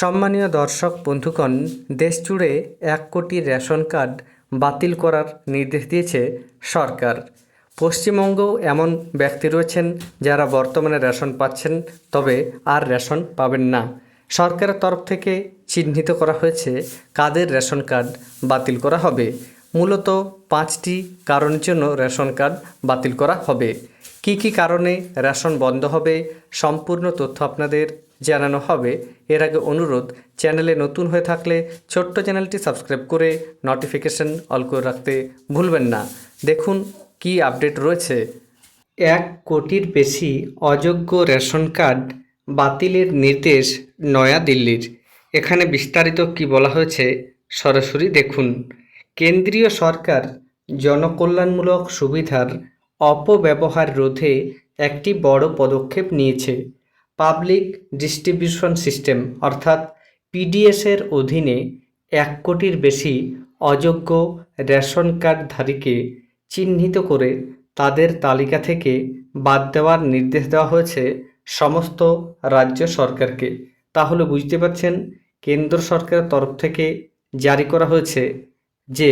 সম্মানীয় দর্শক, বন্ধুগণ, দেশ জুড়ে এক কোটি রেশন কার্ড বাতিল করার নির্দেশ দিয়েছে সরকার। পশ্চিমবঙ্গেও এমন ব্যক্তি রয়েছেন যারা বর্তমানে রেশন পাচ্ছেন, তবে আর রেশন পাবেন না। সরকারের তরফ থেকে চিহ্নিত করা হয়েছে কাদের রেশন কার্ড বাতিল করা হবে। মূলত পাঁচটি কারণের জন্য রেশন কার্ড বাতিল করা হবে। কি কি কারণে রেশন বন্ধ হবে, সম্পূর্ণ তথ্য আপনাদের জানানো হবে। এর আগে অনুরোধ, চ্যানেলে নতুন হয়ে থাকলে ছোট্ট চ্যানেলটি সাবস্ক্রাইব করে নোটিফিকেশন অল করে রাখতে ভুলবেন না। দেখুন কি আপডেট রয়েছে। এক কোটির বেশি অযোগ্য রেশন কার্ড বাতিলের নির্দেশ নয়াদিল্লির। এখানে বিস্তারিত কি বলা হয়েছে সরাসরি দেখুন। কেন্দ্রীয় সরকার জনকল্যাণমূলক সুবিধার অপব্যবহার রোধে একটি বড় পদক্ষেপ নিয়েছে। পাবলিক ডিস্ট্রিবিউশন সিস্টেম অর্থাৎ পিডিএসের অধীনে এক কোটির বেশি অযোগ্য রেশন কার্ডধারীকে চিহ্নিত করে তাদের তালিকা থেকে বাদ দেওয়ার নির্দেশ দেওয়া হয়েছে সমস্ত রাজ্য সরকারকে। তাহলে বুঝতে পারছেন, কেন্দ্র সরকারের তরফ থেকে জারি করা হয়েছে যে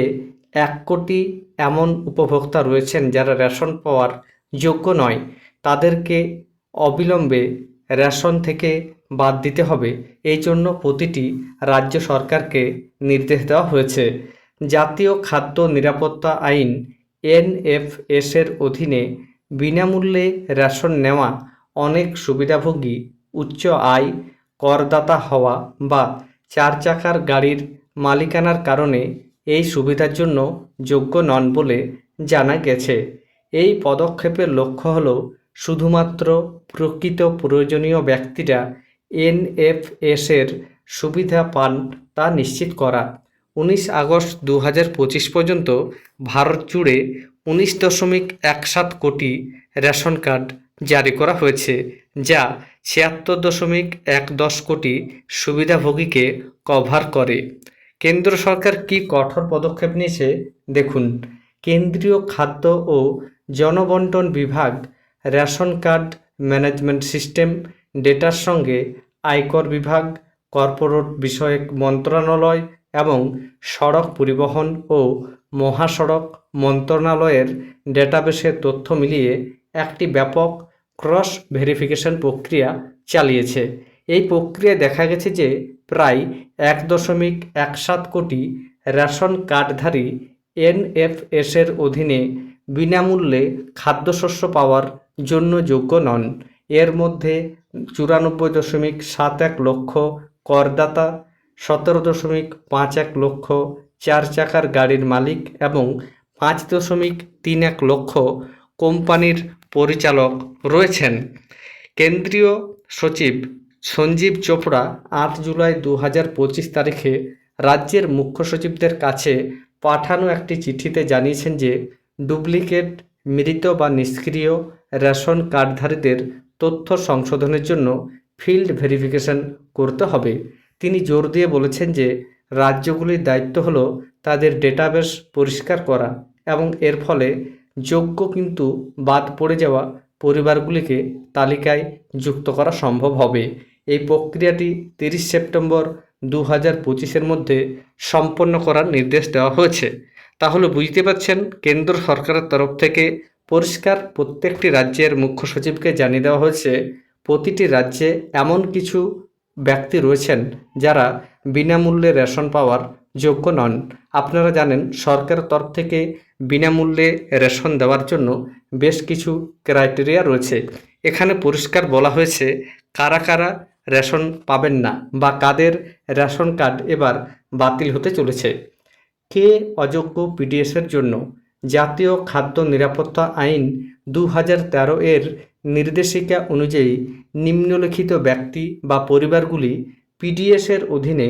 এক কোটি এমন উপভোক্তা রয়েছেন যারা রেশন পাওয়ার যোগ্য নয়, তাদেরকে অবিলম্বে রেশন থেকে বাদ দিতে হবে। এই জন্য প্রতিটি রাজ্য সরকারকে নির্দেশ দেওয়া হয়েছে। জাতীয় খাদ্য নিরাপত্তা আইন এনএফএস এর অধীনে বিনামূল্যে রেশন নেওয়া অনেক সুবিধাভোগী, উচ্চ আয়, করদাতা হওয়া বা চার চাকার গাড়ির মালিকানার কারণে এই সুবিধার জন্য যোগ্য নন বলে জানা গেছে। এই পদক্ষেপের লক্ষ্য হল শুধুমাত্র প্রকৃত প্রয়োজনীয় ব্যক্তিরা এনএফএস এর সুবিধা পান তা নিশ্চিত করা। উনিশ আগস্ট দু পঁচিশ পর্যন্ত ভারত জুড়ে উনিশ দশমিক এক সাত কোটি রেশন কার্ড জারি করা হয়েছে, যা ছিয়াত্তর দশমিক এক দশ কোটি সুবিধাভোগীকে কভার করে। কেন্দ্র সরকার কি কঠোর পদক্ষেপ নিয়েছে? দেখুন, কেন্দ্রীয় খাদ্য ও জনবন্টন বিভাগ রেশন কার্ড ম্যানেজমেন্ট সিস্টেম, ডেটার সঙ্গে আয়কর বিভাগ, কর্পোরেট বিষয়ক মন্ত্রণালয় এবং সড়ক পরিবহন ও মহাসড়ক মন্ত্রণালয়ের ডেটাবেসের তথ্য মিলিয়ে একটি ব্যাপক ক্রস ভেরিফিকেশন প্রক্রিয়া চালিয়েছে। এই প্রক্রিয়ায় দেখা গেছে যে প্রায় এক দশমিক এক সাত কোটি রেশন কার্ডধারী এনএফএসের অধীনে বিনামূল্যে খাদ্যশস্য পাওয়ার জন্য যোগ্য নন। এর মধ্যে চুরানব্বই দশমিক সাত এক লক্ষ করদাতা, সতেরো দশমিক পাঁচ এক লক্ষ চার চাকার গাড়ির মালিক এবং পাঁচ দশমিক তিন এক লক্ষ কোম্পানির পরিচালক রয়েছেন। কেন্দ্রীয় সচিব সঞ্জীব চোপড়া আট জুলাই দু হাজার পঁচিশ তারিখে রাজ্যের মুখ্য সচিবদের কাছে পাঠানো একটি চিঠিতে জানিয়েছেন যে ডুপ্লিকেট মৃত বা নিষ্ক্রিয় রেশন কার্ডধারীদের তথ্য সংশোধনের জন্য ফিল্ড ভেরিফিকেশন করতে হবে। তিনি জোর দিয়ে বলেছেন যে রাজ্যগুলির দায়িত্ব হল তাদের ডেটাবেস পরিষ্কার করা এবং এর ফলে যোগ্য কিন্তু বাদ পড়ে যাওয়া পরিবারগুলিকে তালিকায় যুক্ত করা সম্ভব হবে। এই প্রক্রিয়াটি তিরিশ সেপ্টেম্বর দু হাজার পঁচিশের মধ্যে সম্পন্ন করার নির্দেশ দেওয়া হয়েছে। তাহলে বুঝতে পারছেন কেন্দ্র সরকারের তরফ থেকে পরিষ্কার প্রত্যেকটি রাজ্যের মুখ্য সচিবকে জানিয়ে দেওয়া হয়েছে, প্রতিটি রাজ্যে এমন কিছু ব্যক্তি রয়েছেন যারা বিনামূল্যে রেশন পাওয়ার যোগ্য নন। আপনারা জানেন, সরকারের তরফ থেকে বিনামূল্যে রেশন দেওয়ার জন্য বেশ কিছু ক্রাইটেরিয়া রয়েছে। এখানে পরিষ্কার বলা হয়েছে, কারা কারা রেশন পাবেন না বা কাদের রেশন কার্ড এবার বাতিল হতে চলেছে। কে অযোগ্য পিডিএসের জন্য জাতীয় খাদ্য নিরাপত্তা আইন দু হাজার তেরো এর নির্দেশিকা অনুযায়ী নিম্নলিখিত ব্যক্তি বা পরিবারগুলি পিডিএসের অধীনে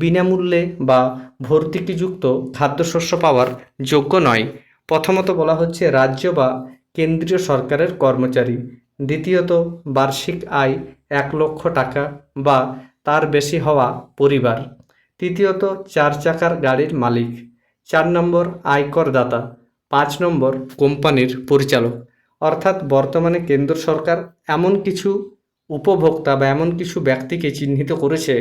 বিনামূল্যে বা ভর্তুকিযুক্ত খাদ্যশস্য পাওয়ার যোগ্য নয়। প্রথমত বলা হচ্ছে রাজ্য বা কেন্দ্রীয় সরকারের কর্মচারী। দ্বিতীয়ত, বার্ষিক আয় এক লক্ষ টাকা বা তার বেশি হওয়া পরিবার। তৃতীয়ত চার চাকার গাড়ির মালিক। চার নম্বর আয়করদাতা পাঁচ নম্বর কোম্পানির পরিচালক। অর্থাৎ বর্তমানে কেন্দ্র সরকার এমন কিছু উপভোক্তা বা এমন কিছু ব্যক্তিকে চিহ্নিত করেছে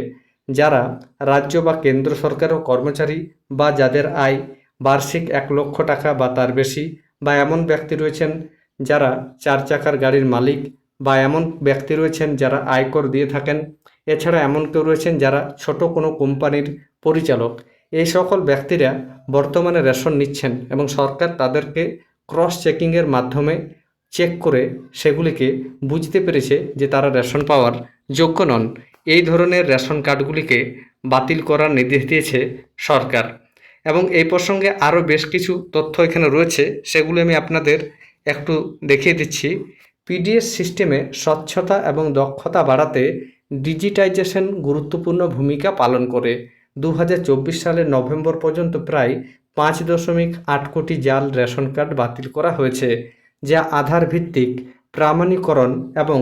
যারা রাজ্য বা কেন্দ্র সরকারের কর্মচারী বা যাদের আয় বার্ষিক এক লক্ষ টাকা বা তার বেশি বা এমন ব্যক্তি রয়েছেন যারা চার চাকার গাড়ির মালিক বা এমন ব্যক্তি রয়েছেন যারা আয়কর দিয়ে থাকেন। এছাড়া এমন কেউ রয়েছেন যারা ছোট কোনো কোম্পানির পরিচালক। এই সকল ব্যক্তিরা বর্তমানে রেশন নিচ্ছেন এবং সরকার তাদেরকে ক্রস চেকিংয়ের মাধ্যমে চেক করে সেগুলিকে বুঝতে পেরেছে যে তারা রেশন পাওয়ার যোগ্য নন। এই ধরনের রেশন কার্ডগুলিকে বাতিল করার নির্দেশ দিয়েছে সরকার। এবং এই প্রসঙ্গে আরও বেশ কিছু তথ্য এখানে রয়েছে, সেগুলি আমি আপনাদের একটু দেখিয়ে দিচ্ছি। পিডিএস সিস্টেমে স্বচ্ছতা এবং দক্ষতা বাড়াতে ডিজিটাইজেশন গুরুত্বপূর্ণ ভূমিকা পালন করে। দু হাজার চব্বিশ সালের নভেম্বর পর্যন্ত প্রায় পাঁচ দশমিক আট কোটি জাল রেশন কার্ড বাতিল করা হয়েছে, যা আধার ভিত্তিক, প্রামাণীকরণ এবং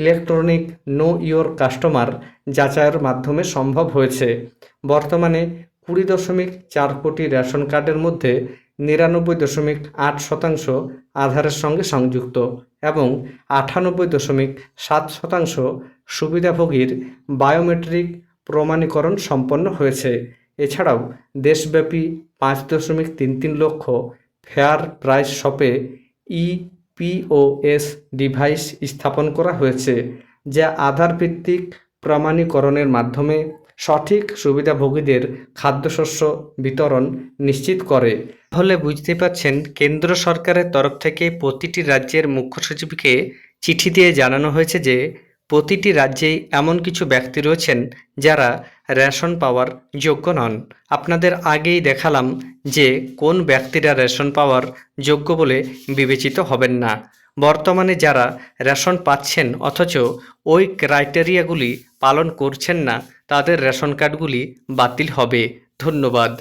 ইলেকট্রনিক নো ইয়োর কাস্টমার যাচাইয়ের মাধ্যমে সম্ভব হয়েছে। বর্তমানে কুড়ি দশমিক চার কোটি রেশন কার্ডের মধ্যে নিরানব্বই দশমিক আট শতাংশ আধারের সঙ্গে সংযুক্ত এবং আটানব্বই দশমিক সাত শতাংশ সুবিধাভোগীর বায়োমেট্রিক প্রমাণীকরণ সম্পন্ন হয়েছে। এছাড়াও দেশব্যাপী পাঁচ দশমিক তিন তিন লক্ষ ফেয়ার প্রাইস শপে ই পিওএস ডিভাইস স্থাপন করা হয়েছে, যা আধার ভিত্তিক প্রমাণীকরণের মাধ্যমে সঠিক সুবিধাভোগীদের খাদ্যশস্য বিতরণ নিশ্চিত করে। তাহলে বুঝতে পারছেন, কেন্দ্র সরকারের তরফ থেকে প্রতিটি রাজ্যের মুখ্য সচিবকে চিঠি দিয়ে জানানো হয়েছে যে, প্রতিটি রাজ্যেই এমন কিছু ব্যক্তি রয়েছেন যারা রেশন পাওয়ার যোগ্য নন। আপনাদের আগেই দেখালাম যে, কোন ব্যক্তিরা রেশন পাওয়ার যোগ্য বলে বিবেচিত হবেন না। বর্তমানে যারা রেশন পাচ্ছেন অথচ ওই ক্রাইটেরিয়াগুলি পালন করছেন না, তাদের রেশন কার্ডগুলি বাতিল হবে। ধন্যবাদ।